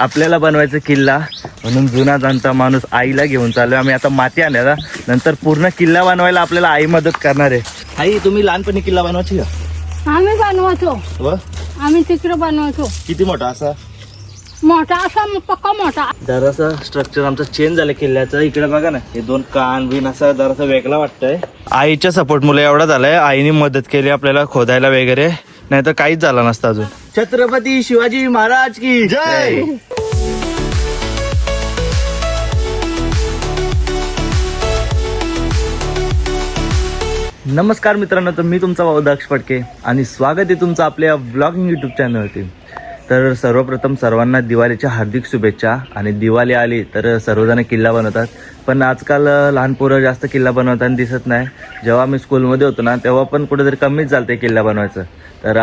आपल्याला बनवायचं किल्ला. म्हणून जुना जाणता माणूस आईला घेऊन चाललोय. आम्ही आता माती आणायला नंतर पूर्ण किल्ला बनवायला आपल्याला आई मदत करणार आहे. आई तुम्ही लहानपणी किल्ला बनवायची का? आम्ही बनवतो. व? आम्ही तिकडे बनवतो. किती मोठा असा? मोठा असा पक्का मोठा. जरासा स्ट्रक्चर आमचं चेंज झालं किल्ल्याचं. इकडे बघा ना हे दोन कान बिन असा जरासा वेगळा वाटतंय. आईच्या सपोर्ट मुलं एवढा झालाय. आईने मदत केली आपल्याला खोदायला वगैरे. नाही तर काहीच झालं नसतं अजून. छत्रपती शिवाजी महाराज की जय! नमस्कार मित्रांनो तर मी तुमचा भाऊ दक्ष फडके आणि स्वागत आहे तुमचं आपल्या ब्लॉगिंग यूट्यूब चॅनलवरती तर सर्वप्रथम सर्वांना दिवाळीच्या हार्दिक शुभेच्छा. आणि दिवाळी आली तर सर्वजण किल्ला बनवतात. पण आजकाल लहान पोरं जास्त किल्ला बनवताना दिसत नाही. जेव्हा मी स्कूलमध्ये होतो ना तेव्हा पण कुठेतरी कमीच झालं ते किल्ला बनवायचं. तर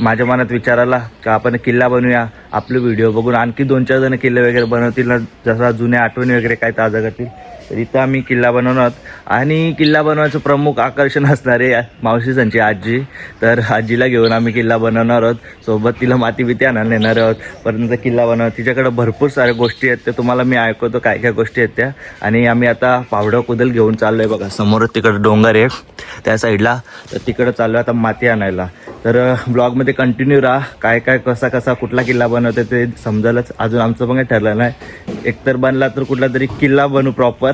माझ्या मनात विचार आला की आपण किल्ला बनवूया. आपले व्हिडिओ बघून आणखी दोन चार जण किल्ले वगैरे बनवतील. ना जसा जुन्या आठवणी वगैरे काय ताजा करतील. तर इथं आम्ही किल्ला बनवणार आणि किल्ला बनवायचं प्रमुख आकर्षण असणारे मावशी संची आजी. तर आजीला घेऊन आम्ही किल्ला बनवणार आहोत. सोबत तिला माती बिती आणायला नेणार आहोत. परंतु किल्ला बनव तिच्याकडे भरपूर साऱ्या गोष्टी आहेत त्या तुम्हाला मी ऐकवतो. काय काय गोष्टी आहेत त्या. आणि आम्ही आता पावडं कुदल घेऊन चाललो आहे बघा. समोरच तिकडं डोंगर आहे त्या साईडला. तर तिकडं चाललो आता माती आणायला. तर ब्लॉगमध्ये कंटिन्यू राहा. काय काय कसा कसा कुठला किल्ला बनवतो ते समजायलाच अजून आमचं पण काही ठरलं नाही. एकतर बनला तर कुठला तरी किल्ला बनू प्रॉपर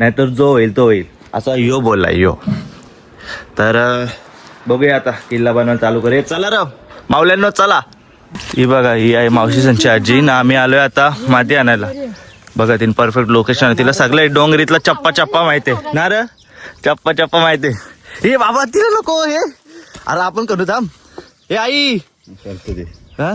नाहीतर जो होईल तो होईल. असा यो बोलला यो. तर बघूया आता किल्ला बनवायला चालू करूया. चला र मावल्यांनो चला. ही बघा ही आहे मावशी संची आजी. ना आम्ही आलोय आता माती आणायला. बघा तिने परफेक्ट लोकेशन आहे. तिला सगळं डोंगरीतला चप्पा चप्पा माहिती आहे. ना र? चप्पा चप्पा माहिती आहे. हे बाबा तिला नको हे. अरे आपण करू थांब. हे आई. हा?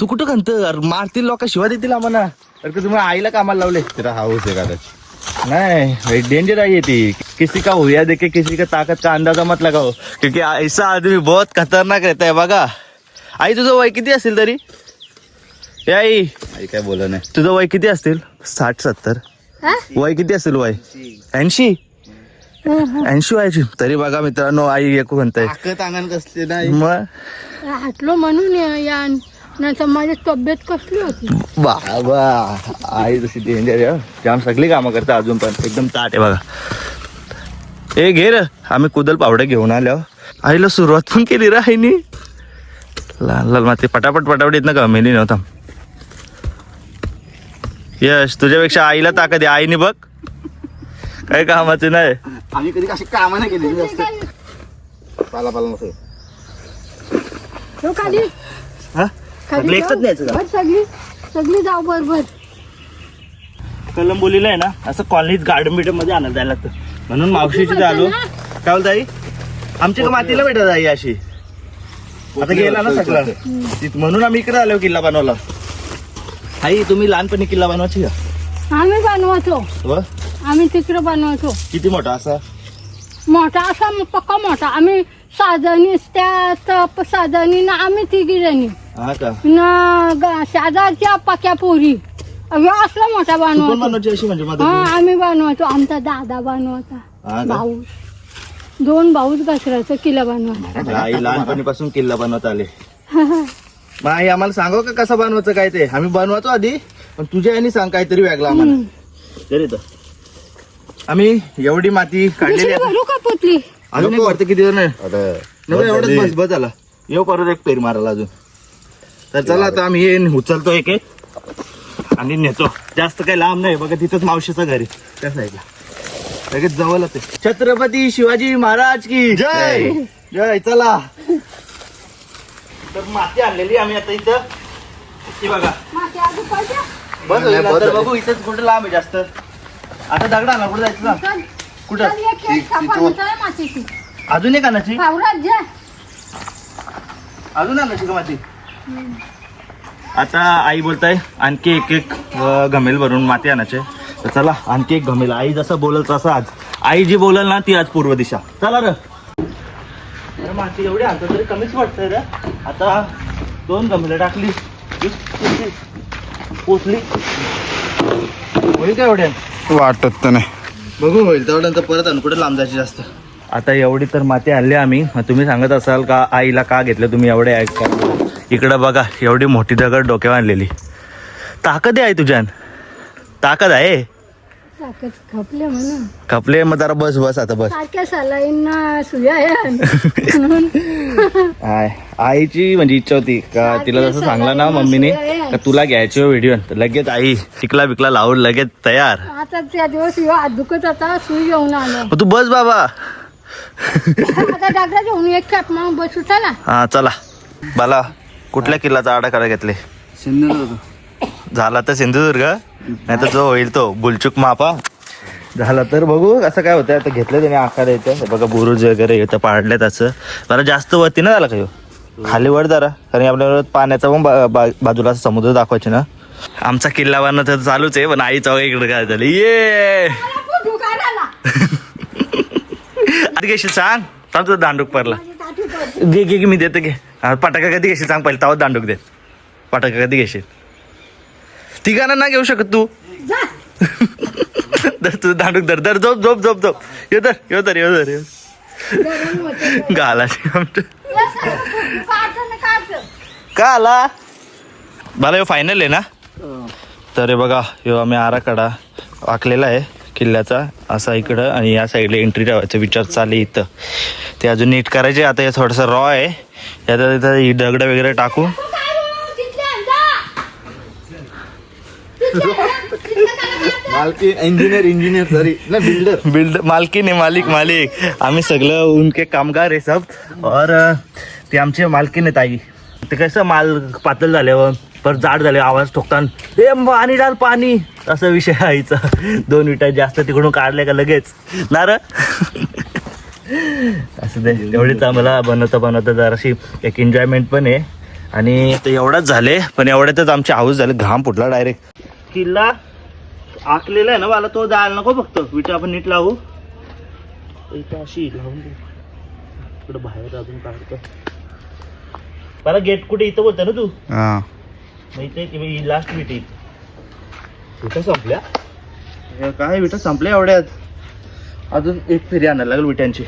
तू कुठं खंत अरे मारतील लोक शिवा देतील आम्हाला. अरे का तुम्ही आईला कामाला लावले. तेरा हाऊस आहे कदाचित. नहीं डेंजर आई थी किसी का हुआ देखे किसी का ताकत का अंदाजा मत लगाओ. क्योंकि ऐसा आदमी बहुत खतरनाक रहता है बघा आई तुझं वय किती असेल तरी? ए आई. आई काय बोला नाही. तुझं वय किती असतील? साठ सत्तर. हा? वय किती असेल वय? ऐंशी? ऐंशी वयाची तरी बघा मित्रांनो आई एक म्हणताय. ताकद अंगण कसली नाही. मग? हाटलो म्हणून या- या. नाही तर माझी तब्येत कसली होती? बाबा आई तशी डेंजर आहे जाम सगळी कामं करता अजून पण. एकदम ताट आहे बघा. ए घे र. आम्ही कुदल पावडे घेऊन आलो. आईला सुरुवात पण केली रा आईनी. लहान लहान माती. पटापट पटापट येत ना का मेली नव्हता. यश तुझ्यापेक्षा आईला ताकद आहे. आईने बघ. काही कामाचे नाही. आम्ही कधी अशी कामं नाही केली जास्त. पाला पाला नको तो खाली. हा? खाली सगळी एकच जाऊ. न्यायचं का? बर, सगळी. सगळी जाऊ बरोबर कलंबोलीला आहे ना असं कॉलनीत गार्डन बिडनमध्ये आणायला जायला लागतं. म्हणून मावशीची झालो काय बोलता आई आमच्या का मातीला भेटत आई अशी. आता गेला ना सगळं. तिथ- म्हणून आम्ही इकडे आलो किल्ला बनवला आई तुम्ही लहानपणी किल्ला बनवायची का? आम्ही बनवतो. व? आम्ही तिकडे बनवतो. किती मोठा असा? मोठा असा पक्का मोठा. आम्ही साधनी त्या साधनी ना आम्ही तिघी जणी हा का? ना ग- शेजारच्या पक्या पोरी. ह्यो असला मोठा तू पण बनवतो बनवायची अशी म्हणजे मदत हा आम्ही बनवतो आमचा दादा बनवता हा का? भाऊ दोन भाऊच घसरायचं किल्ला बनवा आई लहानपणीपासून किल्ला बनवत आले. मग आई आम्हाला सांगू का कसं बनवायचं काय ते? आम्ही बनवायचो आधी पण तुझ्या यांनी सांग काहीतरी वेगळं आम्हाला. तरी तर आम्ही एवढी माती काढलेली दुसरी आहे. भरू का पुतली? अजून एक वरती किती जण? आता नको एवढंच बस बस झाला. येऊ परत एक पेर मारायला अजून. तर चला आता आम्ही हे उचलतो एक एक. आणि नेतो. जास्त काही लांब नाही बघा तिथंच मावशीचं घर आहे त्या साईडला लगेच जवळच आहे. छत्रपती शिवाजी महाराज की. जय! जय चला. तर माती आणलेली आम्ही आता इथं. ती बघा? बस होईल. बघू इथंच कुठं लांब आहे जास्त. आता दगड आणा कुठं जायचं ना. कुठं. अजून एक आणायची. अजून आणायची का माती? आता आई बोलताय आणखी एक एक घमेल भरून माती आणायचे. तर चला आणखी एक घमेल. आई जसं बोलल तसं आज. आई जी बोलल ना ती आज पूर्व दिशा. चला र. माती एवढी आणतो तरी कमीच वाटतंय रे. आता दोन घमेलं टाकली. पोचली. होईल का एवढ्या? वाटत तर नाही. बघू होईल तेवढ्यानंतर परत आणू कुठे लांब जायची जास्त. आता एवढी तर माती आणली आम्ही. तुम्ही सांगत असाल का आईला का घेतलं? तुम्ही एवढे ऐका इकडं बघा एवढी मोठी दगड डोक्यावर आणलेली. ताकद आहे तुझ्यान ताकद आहे. खपले कपले मग जरा बस बस आता बस. आय आईची म्हणजे इच्छा होती का तिला जसं सांगलं ना मम्मीने का तुला घ्यायचे व्हिडिओ तर लगेच आई शिकला बिकला लावून लगेच तयार. आता त्या दिवस दुखत होता सुई घेऊन आलो. मग तू बस बाबा. आता घेऊन एक बसू चला. हा चला. बाला. कुठल्या किल्ल्याचा आडा करा घेतले? सिंधुदुर्ग. झाला तर सिंधुदुर्ग नाही तर जो होईल तो. बुलचूक मापा. झाला तर बघू असं काय होतं आता घेतलं त्याने आकार येतं हे बघा बुरुज वगैरे येतं पाडले त्याचं जरा जास्त वरती ना झाला का ह्यो? खाली वर जरा. कारण आपल्याला पाण्याचा पण बा- बा- बाजूला समुद्र दाखवायचे ना. आमचा किल्ला बनणं तर चालूच आहे पण आईचा इकडे काय झालं? ये! आधी घेशील सांग. तुझा दांडूक पडला. घे घे घे, मी देतो घे. पटाका कधी घेशील सांग पहिले तेव्हा दांडूक दे. पटाका कधी घेशील? तिघांना ना घेऊ शकत तू. दर तू दांडूक दर दर झोप झोप झोप झोप. यो दर यो दर यो दर यो गाला का आला? मला यो फायनल आहे ना? तर हे बघा ह्यो आम्ही आराखडा आखलेला आहे किल्ल्याचा. असा इकडं आणि या साईडला एंट्री ठेवायचा विचार चालले इथं. ते अजून नीट करायचे आता हे थोडंसं रॉ आहे. यात इथं ही दगडं वगैरे मालकी इंजिनियर इंजिनियर सॉरी ना? बिल्डर बिल्ड मालकी नाही मालिक मालिक आम्ही सगळं उनके कामगार आहे सब. और ते आमचे मालकीन आहेत आई. ते कसं माल पातळ झाल्यावर परत जाड झाले आवाज ठोकताना ए पाणी डाल पाणी. असा विषय आहे आईचा. दोन विटा जास्त तिकडून काढले का लगेच. ना र असं ते तेवढीच आम्हाला बनवता बनवता जराशी एक एन्जॉयमेंट पण आहे. आणि ते एवढाच झाले पण एवढ्यातच आमचे हाऊस झाले घाम फुटला डायरेक्ट किल्ला आखलेला आहे ना मला तो जायला नको फक्त. विटा आपण नीट लावू. इथं अशी लावून दे. बाहेर अजून काढतो. मला गेट कुठे? इथं बोलतो ना तू? हा. इथे लास्ट विटी विटा संपल्या? काय विटा संपल्या एवढ्यात? अजून एक फेरी आणायला लागेल विटांची.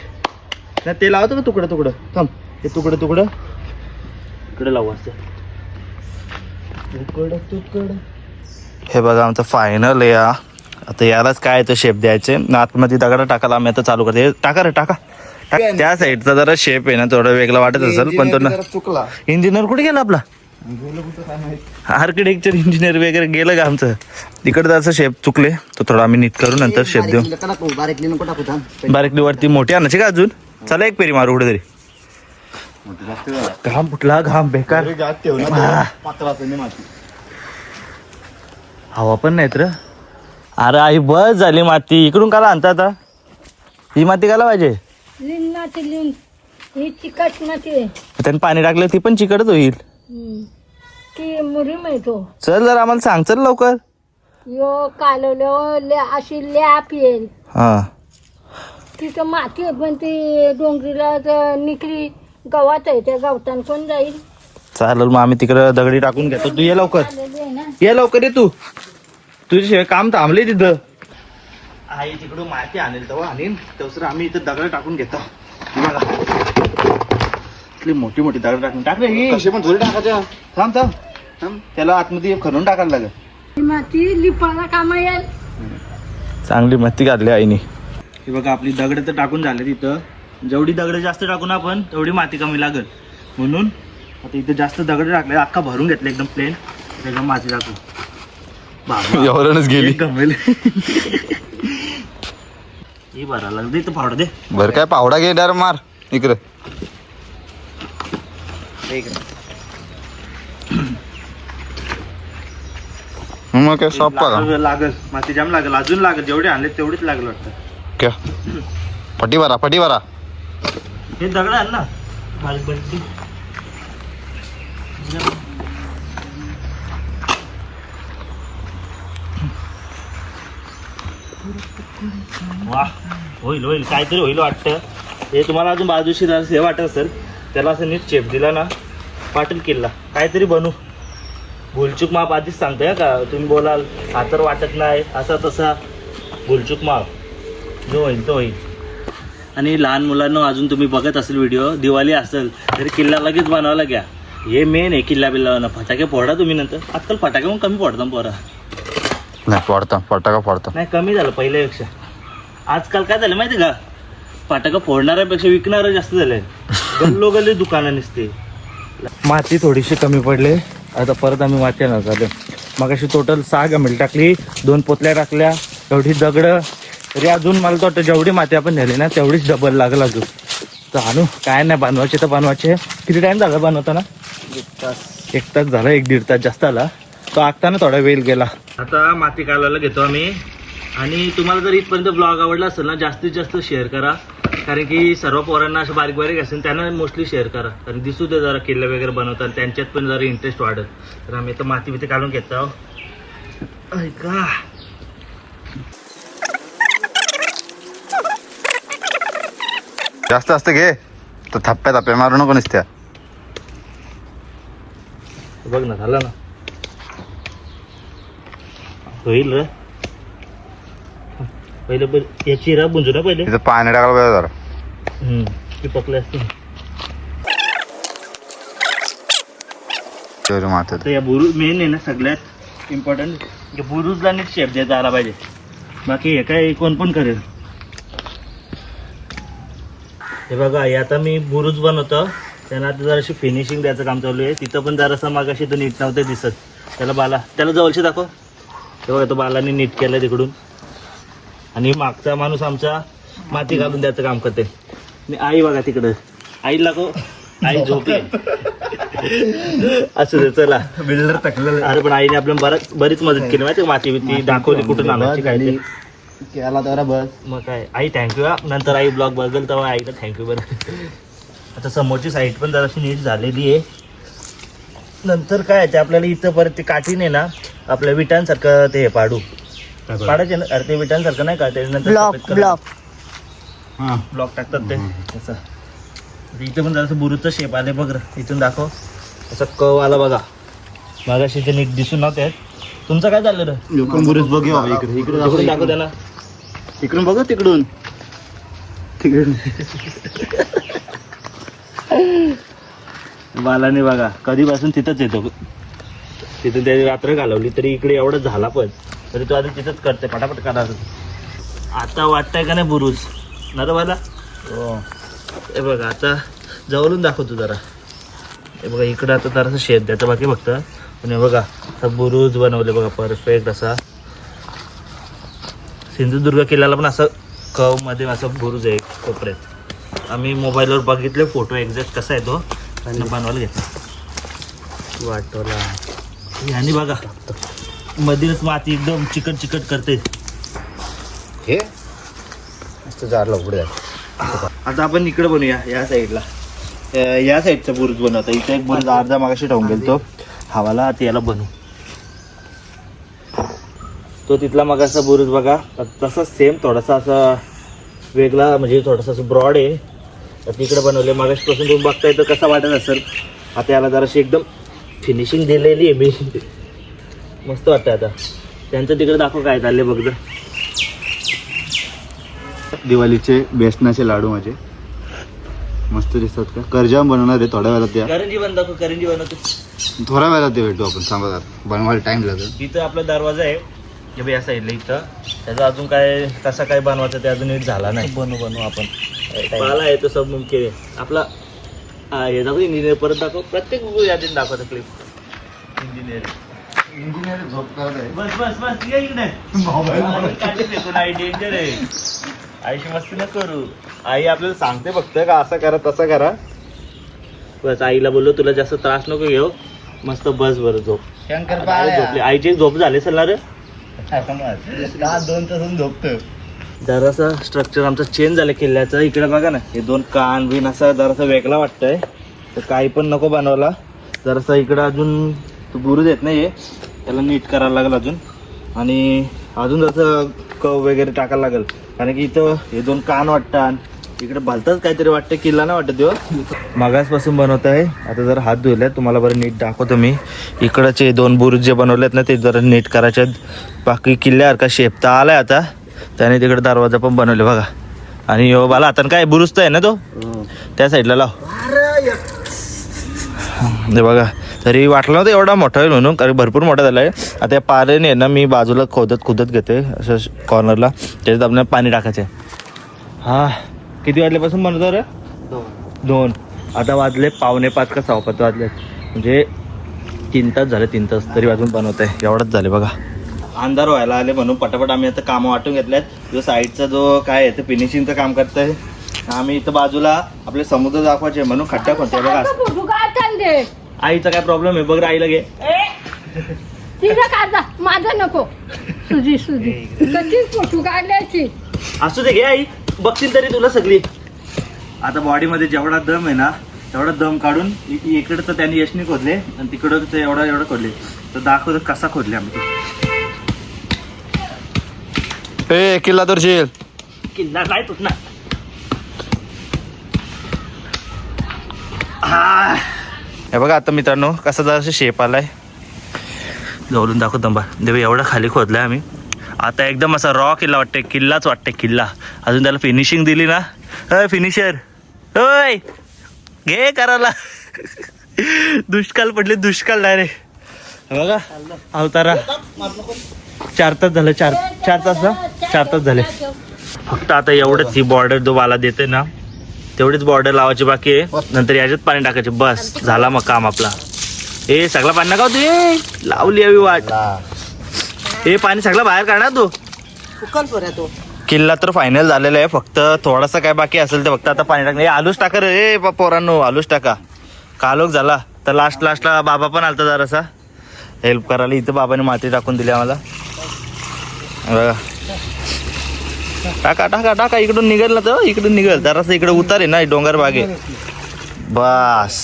नाही ते लावतो का तुकडं तुकडं? थांब हे तुकडं तुकडं. इकडे लावू असं. तुकडं तुकडं. हे बघा आमचं फायनल आहे या. आता यालाच काय तर शेप द्यायचे. न आतमध्ये दगडा टाकायला आम्ही आता चालू करते. टाका रे टाका. टाक. त्या साईडचा जरा शेप आहे ना थोडा वेगळा वाटत असेल पण तो ना चुकला. इंजिनियर कुठे गेला आपला? कुठं. आर्किटेक्चर इंजिनियर वगैरे गेलं का आमचं? तिकडे असं शेप चुकले. तो थोडा आम्ही नीट करू नंतर शेप देऊ? बारीकली वरती मोठी आणायची का अजून? चला एक पेरी मारू जास्त वेळा. घाम फुटला घाम बेकार. हवा पण नाहीत र. अरे आई बस झाली माती. इकडून काला आणता आता? ही माती काला पाहिजे? त्याने पाणी टाकलं ती पण चिकडच होईल. ती मुरी मिळतो चल जर आम्हाला सांग चल लवकर. यो कालवल्यावर ले अशी लॅप येईल. हा. तिथं माती आहे पण ती डोंगरीला ज- निकरी गवत आहे त्या गवतान कोण जाईल. चालेल मग आम्ही तिकडे दगडी टाकून घेतो. तू ये लवकर. आलेली आहे ना ये लवकर ये तू. तुझ्याशिवाय काम थांबले तिथं. आई तिकडून माहिती आणेल तेव्हा आणीन. तसं आम्ही इथं दगड टाकून घेतो. ही बघा. इथली मोठी मोठी दगड टाकून. टाक रे ही. कशी पण थोडी टाकायच्या थांब थांब. थांब. त्याला आतमध्ये खणून टाकायला लागेल. माती लिपाला कामा येईल. चांगली मस्ती घातली आईने. हे बघा आपली दगड तर टाकून झाले तिथं जेवढी दगड जास्त टाकून आपण तेवढी माती कमी लागेल. म्हणून आता इथं जास्त दगड टाकले अख्खा भरून घेतलं एकदम प्लेन त्याच्या माती टाकू बाबा एवढ्यानंच एक गमेल ही बरा लागते इथं फावडं दे. बर काय पावडा घे डार मार. इकडे. एक मग काय सोपा का लागल लागल. माती जाम लागल. अजून लागल. जेवढे आणले तेवढीच लागल वाटतं. क्या? पटी भरा पटी भरा. हे दगड आहे ना? बारीक बारीक वा होईल होईल. काहीतरी होईल वाटतं. हे तुम्हाला अजून बाजूशी हे वाटत असेल त्याला असं नीट चेप दिला ना पाटील किल्ला. काहीतरी बनू. भुलचूक माप आधीच सांगतोय का? तुम्ही बोलाल हा तर वाटत नाही. असा तसा भुलचूक माप. जो होईल तो होईल. आणि लहान मुलांना अजून तुम्ही बघत असेल व्हिडिओ दिवाळी असेल तरी किल्ला लगेच बनवायला घ्या. हे मेन आहे किल्ला बिल्ला फटाके फोडा तुम्ही नंतर. आजकाल फटाके मग कमी फोडता पोरा. नाही पडतं फटाका पडतं नाही कमी झालं पहिल्यापेक्षा. आजकाल काय झालं माहिती का? फटाका फोडणाऱ्यापेक्षा विकणारं जास्त झालंय. गल्लो गल्ली दुकानं नसते. माती थोडीशी कमी पडले. आता परत आम्ही माती आणत झालो मग अशी टोटल सहा गमेल टाकली दोन पोतल्या टाकल्या एवढी दगडं. तरी अजून मला तर वाटतं जेवढी माती आपण नेली ना तेवढीच डबल लागल अजून. तर आणू काय नाही बनवायचे तर बनवायचे. किती टाइम झाला बनवताना? एक तास झाला एक दीड तास जास्त आला. तो आगताना थोडा वेळ गेला. आता माती कालवायला घेतो आम्ही. आणि तुम्हाला जर इथपर्यंत ब्लॉग आवडला असेल ना जास्तीत जास्त शेअर करा. कारण की सर्व पोरांना असं बारीक बारीक असेल त्यांना मोस्टली शेअर करा. कारण दिसू दे जरा किल्ले वगैरे बनवतात त्यांच्यात पण जरा इंटरेस्ट वाढत तर आम्ही तर माती बिती काढून घेत. आहोत ऐका जास्त असतं घे. तर थप्प्या थप्प्या मारू नको नुसत्या. बघ ना झालं ना. होईल रे. पहिले पहिले याची रा बुंजू ना पहिले. तिथं पाणी टाकायला पाहिजे जरा. हम्म, ती पकले असते. तर या बुरुज मेन आहे ना सगळ्यात इम्पॉर्टंट बुरुजला नीट शेप देता आला पाहिजे. बाकी हे काय कोण पण करेल. हे बघा हे आता मी बुरुज बनवतो. त्यांना आता जराशी फिनिशिंग द्यायचं काम चालू आहे. तिथं पण जरासं मागाशी तो नीट नव्हतं दिसत. त्याला बाला त्याला जवळचे दाखव. हे बघा तो बालाने नीट केलं तिकडून. आणि मागचा माणूस आमचा माती घालून द्यायचं काम करते. आणि आई बघा तिकडं. आईला को आई झोपली असू दे चला. बिल्डर टाकलेलं अरे पण आईने आपल्याला बराच बरीच मदत केली माहिती माती बिती दाखवली कुठून आणायची काय ते. केला तर बस. मग काय? आई थँक्यू नंतर आई ब्लॉग बघेल तेव्हा आईला थँक्यू बरं. आता समोरची साईड पण जराशी नीट झालेली आहे. नंतर काय ते आपल्याला इथं परत ते काठीने ना आपल्या विटांसारखं ते हे पाडू? पाडायचे ना अरे ते विटांसारखं नाही का? त्याच्यानंतर ब्लॉक सफेद ब्लॉक. हां. ब्लॉक टाकतात ते. असं. आता इथं पण जरासं बुरुचं शेप आले बघ रे. इथून दाखव. असं कव आला बघा. मागाशी ते नीट दिसून नव्हते. तुमचं काय झालं रे? पण बुरुज बघ हो, इकडे इकडे इकडून दाखव. त्यांना इकडून बघ तिकडून. तिकडून. बालाने बघा कधीपासून तिथंच येतो. तिथून त्याची रात्र घालवली तरी इकडे एवढं झाला पण तरी तो आता तिथंच करते पटापट करा आता वाटतंय का नाही बुरुज? ना रे बाला हो. हे. बघा आता जवळून दाखवतो जरा. हे बघा इकडं आता जरासं शेत द्यायचं बाकी फक्त. पण हे बघा आता बुरुज बनवले बघा परफेक्ट असा. सिंधुदुर्ग किल्ल्याला पण असं कवमध्ये असं बुरुज आहे कोपऱ्यात. आम्ही मोबाईलवर बघितले फोटो एक्झॅक्ट कसा आहे तो आणि बनवायला घेतला. वाटवला आणि बघा. मधीलच माती एकदम चिकट चिकट करते. हे? मस्त जारला पुढे आता आपण इकडे बनवूया या साईडला. या साईडचा बुरुज बनवता इथे एक बुरुज अर्धा मागाशी ठेवून गेलो तो हवाला आता याला बनवू तो तिथला मगाचा बुरुज बघा. तसाच सेम थोडासा असा वेगळा म्हणजे थोडासा असं ब्रॉड आहे. तर तिकडे बनवले. मगाशीपासून तुम्ही बघताय तर कसा वाटत असेल. आता याला जराशी एकदम फिनिशिंग दिलेली आहे मी. मस्त वाटतं आता. त्यांचं तिकडे दाखव काय चालले बघ. दिवाळीचे बेसनाचे लाडू माझे. मस्त दिसतात का? कर्जाम बनवणार आहे थोड्या वेळात द्या करंजी बन दाखव करंजी बनवतो. थोड्या वेळात ते भेटू आपण सांगा बनवायला टाइम लागेल. इथं आपला दरवाजा आहे. की बा या साईडला इथं. त्याचा अजून काय कसा काय बनवायचं ते अजून नीट झाला नाही. बनवू बनवू आपण. पाला आहे तो सब मुमकिन आहे. आपला हा, हे दाखव इंजिनियर परत दाखव. प्रत्येक यादीत दाखवतो क्लिप इंजिनियर इंजिनियर झोप करत आहे. बस बस बस ये इकडे. आई डेंजर आहे? आईशी मस्ती न करू. आई आपल्याला सांगते फक्त का असं करा तसं करा. बस आईला बोललो तुला जास्त त्रास नको घेऊ. मस्त बस बरं झोप. शंकर झोपली. आईची झोप झाली असेल ना रे? दोन तासून झोपतं जरासा स्ट्रक्चर आमचं चेंज झालं किल्ल्याचं. इकडे बघा ना हे दोन कान बिन असा जरासा वेगळा वाटतंय. तर काही पण नको बनवला जरासा इकडं अजून तो बुरुज येत नाही त्याला नीट करायला लागेल अजून. आणि अजून जसं कव वगैरे टाकायला लागेल. कारण की इथं हे दोन कान वाटतात. इकडे भलताच काहीतरी वाटतं किल्ला नाही वाटत तेव्हा मागासपासून बनवत आहे आता जर हात धुवले तुम्हाला बरं नीट दाखवतो मी. इकडचे दोन बुरुज जे बनवलेत ना ते जरा नीट करायचे बाकी किल्ल्यासारखा शेपता आलाय आता. त्याने तिकडे दरवाजा पण बनवले बघा. आणि यो बाला आता काय बुरुस्त आहे ना तो? त्या साईडला लाव. ते बघा तरी वाटलं नव्हतं एवढा मोठा होईल म्हणून कारण भरपूर मोठा झाला आहे. आता या पारेने आहे ना मी बाजूला खोदत खोदत घेते असं कॉर्नरला त्याच्यात आपल्याला पाणी टाकायचं आहे. हा किती वाजल्यापासून बनवतो रे? दोन. आता वाजले पावणे पाच का सहा पाच वाजले म्हणजे तीन तास झाले तीन तास तरी वाजून बनवत आहे एवढंच झाले बघा. अंधार व्हायला आले म्हणून पटापट आम्ही आता कामं वाटून घेतल्यात. जो साईडचा जो काय आहे ते फिनिशिंगचं काम करतंय. आम्ही इथं बाजूला आपले समुद्र दाखवायचे म्हणून खड्डा खोदतोय बघा. आईचा काय प्रॉब्लेम आहे? बघ आईला घे. तिला काढा माझा नको. सुजी सुजी. कशी फोटो काढल्याची? असू दे घे आई. बघतील तरी तुला सगळी. आता बॉडीमध्ये जेवढा दम आहे ना तेवढा दम काढून इकडं तर त्यांनी यशनी खोदले आणि तिकडं एवढा एवढा खोदले. तर दाखवतो कसा खोदले आम्ही. ए किल्ला तोरशील किल्ला काय तुटणार हा. हे बघा आता मित्रांनो कसा जरा शेप आलाय. जवळून दाखवतो बा देव एवढा खाली खोदलाय आम्ही. आता एकदम असा रॉ किल्ला वाटते किल्लाच वाटते किल्ला. अजून त्याला फिनिशिंग दिली ना. अय फिनिशर होय घे करायला. दुष्काळ पडले दुष्काळ डायरेक्ट बघा अवतारा. चार तास झाले चार चार तास ना? चार तास झाले. फक्त आता एवढंच ही बॉर्डर जो वाला देते ना तेवढीच बॉर्डर लावायची बाकी आहे. नंतर याच्यात पाणी टाकायचे. बस झाला मग काम आपला. ए सगळा पाणी नका तू ए लावली हवी वाट. हे पाणी सगळं बाहेर काढा तू. किल्ला तर फायनल झालेला आहे. फक्त थोडासा काय बाकी असेल तर फक्त आता पाणी टाकणं ए आलूच टाका रे. ए पा- पोरांनो आलूच टाका. कालोक झाला. तर लास्ट लास्टला बाबा पण आलता जरासा. हेल्प करायला. इथं बाबाने माती टाकून दिली आम्हाला. बघा. टाका टाका टाका. इकडून निघेल ना तर इकडून निघेल. जरासं इकडे उतार आहे ना डोंगर बागे बस.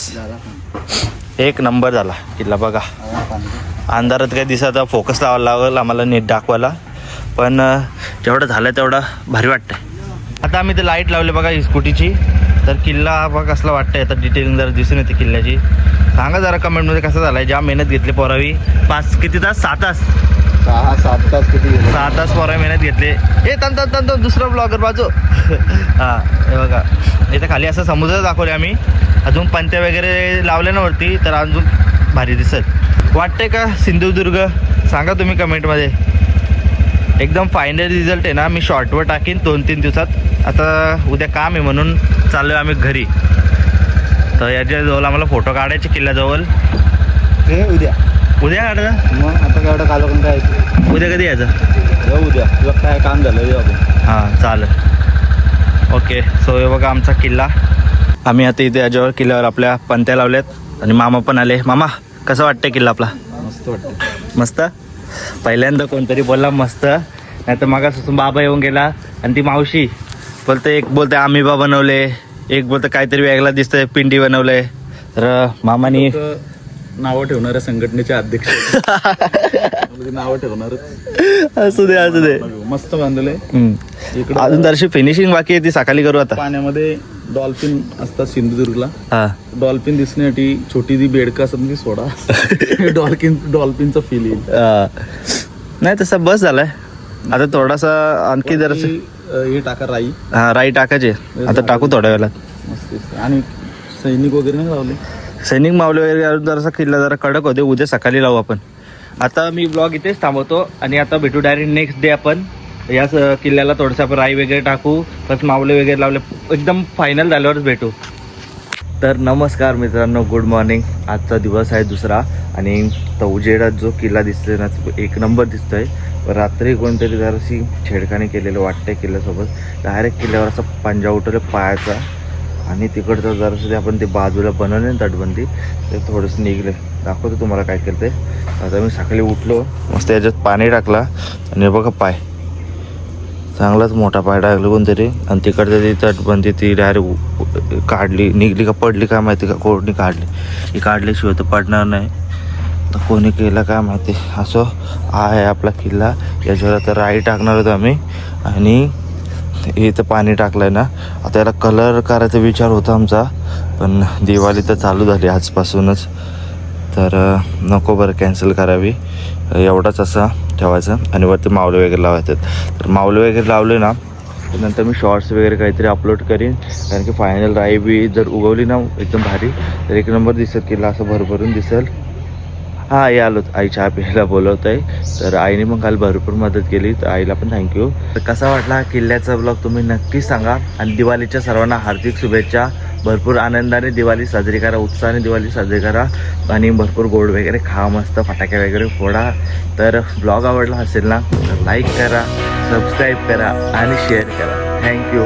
एक नंबर झाला. किल्ला बघा. अंधारात काय दिसत फोकस लावायला लागेल आम्हाला नीट दाखवायला. पण जेवढं झालं तेवढं भारी वाटतंय. आता आम्ही ते लाइट लावले बघा स्कूटीची तर किल्ला बघा कसला वाटतंय. आता डिटेलिंग जरा दिसून येते किल्ल्याची. सांगा जरा कमेंटमध्ये कसं झालंय? ज्या मेहनत घेतली पोरावी पाच किती तास? सहा तास. सहा सात तास किती? सहा तास पोरा मेहनत घेतले. हे तन तन तन तन दुसरा ब्लॉगर बाजू. हां हे बघा. इथं खाली असं समुद्र दाखवले आम्ही. अजून पंत्या वगैरे लावले ना वरती तर अजून भारी दिसत. वाटते का सिंधुदुर्ग? सांगा तुम्ही कमेंटमध्ये एकदम फायनल रिझल्ट आहे ना मी शॉर्टवर टाकीन दोन तीन दिवसात. आता उद्या काम आहे म्हणून चाललो आहे आम्ही घरी. तर याच्याजवळ आम्हाला फोटो काढायचे किल्ल्याजवळ. हे उद्या. उद्या काढा. मग आता काय एवढं कालोखंड काय? उद्या कधी यायचं? जाऊ उद्या. तुला काय काम झालं येऊ आपण हां चालेल. ओके सो हे बघा आमचा किल्ला. आम्ही आता इथे याच्यावर किल्ल्यावर आपल्या पंत्या लावल्यात आणि मामा पण आले. मामा कसं वाटतं किल्ला आपला? मस्त वाटतं मस्त? पहिल्यांदा कोणतरी बोलला मस्त. नाही तर मागासून बाबा येऊन गेला आणि ती मावशी बोलते एक बोलते आम्ही बा बनवले एक बोलते काहीतरी वेगळा दिसतंय पिंडी बनवलंय. तर मामानी नावं ठेवणाऱ्या संघटनेचे अध्यक्ष. नावं ठेवणार असू दे असू दे. मस्त बांधलंय. हम्म. इकडं अजून जरशी फिनिशिंग बाकी आहे ती सकाळी करू आता. पाण्यामध्ये डॉल्फिन असतात सिंधुदुर्गला. डॉल्फिन दिसण्यासाठी छोटी ती बेडका असतात ती सोडा. डॉल्फिन डॉल्फिनचा फील येईल. नाही तसं बस झालाय. आता थोडासा आणखी अं, हे टाका राई. हा राई टाकायचे. आता टाकू थोड्या वेळात. मस्त. आणि सैनिक वगैरे नाही लावले? सैनिक मावले वगैरे जरासा किल्ला जरा कडक होते उद्या सकाळी लावू आपण. आता मी ब्लॉग इथेच थांबवतो आणि आता भेटू डायरेक्ट नेक्स्ट डे आपण. या किल्ल्याला थोडंसं आपण राई वगैरे टाकू परत मावले वगैरे लावले. एकदम फायनल झाल्यावरच भेटू. तर नमस्कार मित्रांनो गुड मॉर्निंग आजचा दिवस आहे दुसरा आणि तो उजेडात जो किल्ला दिसतोय ना एक नंबर दिसतोय. रात्री कोणतरी जराशी छेडखानी केलेलं वाटतंय किल्ल्यासोबत. डायरेक्ट किल्ल्यावर असा पंजा उठवलं पायाचा आणि तिकडचं जरासं ते आपण ते बाजूला बनवले ना तटबंदी ते थोडंसं निघले. दाखवतो तुम्हाला काय केलं ते आता मी सकाळी उठलो मस्त याच्यात पाणी टाकला आणि हे बघा पाय. चांगलाच मोठा पाय टाकला कोणतरी. आणि तिकडचं ती तटबंदी ती डायरेक्ट काढली. निघली का पडली काय माहिती का? कोणी काढली. ही काढल्याशिवाय तर पडणार नाही. तर कोणी केलं काय माहिती? असो आहे आपला किल्ला. याच्यावर आता राई टाकणार होतो आम्ही. आणि इथं पाणी टाकलं आहे ना. आता याला कलर करायचा विचार होता आमचा. पण दिवाळी तर चालू झाली आजपासूनच. तर नको बरं कॅन्सल करावी. एवढाच असा. ठेवायचं आणि वरती मावले वगैरे लावायचे. तर मावले वगैरे लावले ना नंतर मी शॉर्ट्स वगैरे काहीतरी अपलोड करीन. कारण की फायनल राई बी जर उगवली ना एकदम भारी तर एक नंबर दिसत किल्ला असं भरभरून दिसेल. हां आई आलो आई चहा प्यायला बोलवत आहे तर आईने मग काल भरपूर मदत केली. तर आईला पण थँक्यू तर कसा वाटला किल्ल्याचा ब्लॉग तुम्ही नक्की सांगा. आणि दिवाळीच्या सर्वांना हार्दिक शुभेच्छा. भरपूर आनंदाने दिवाळी साजरी करा उत्साहाने दिवाळी साजरी करा. आणि भरपूर गोड वगैरे खा मस्त फटाके वगैरे फोडा. तर ब्लॉग आवडला असेल ना तर लाईक करा सबस्क्राईब करा आणि शेअर करा. थँक्यू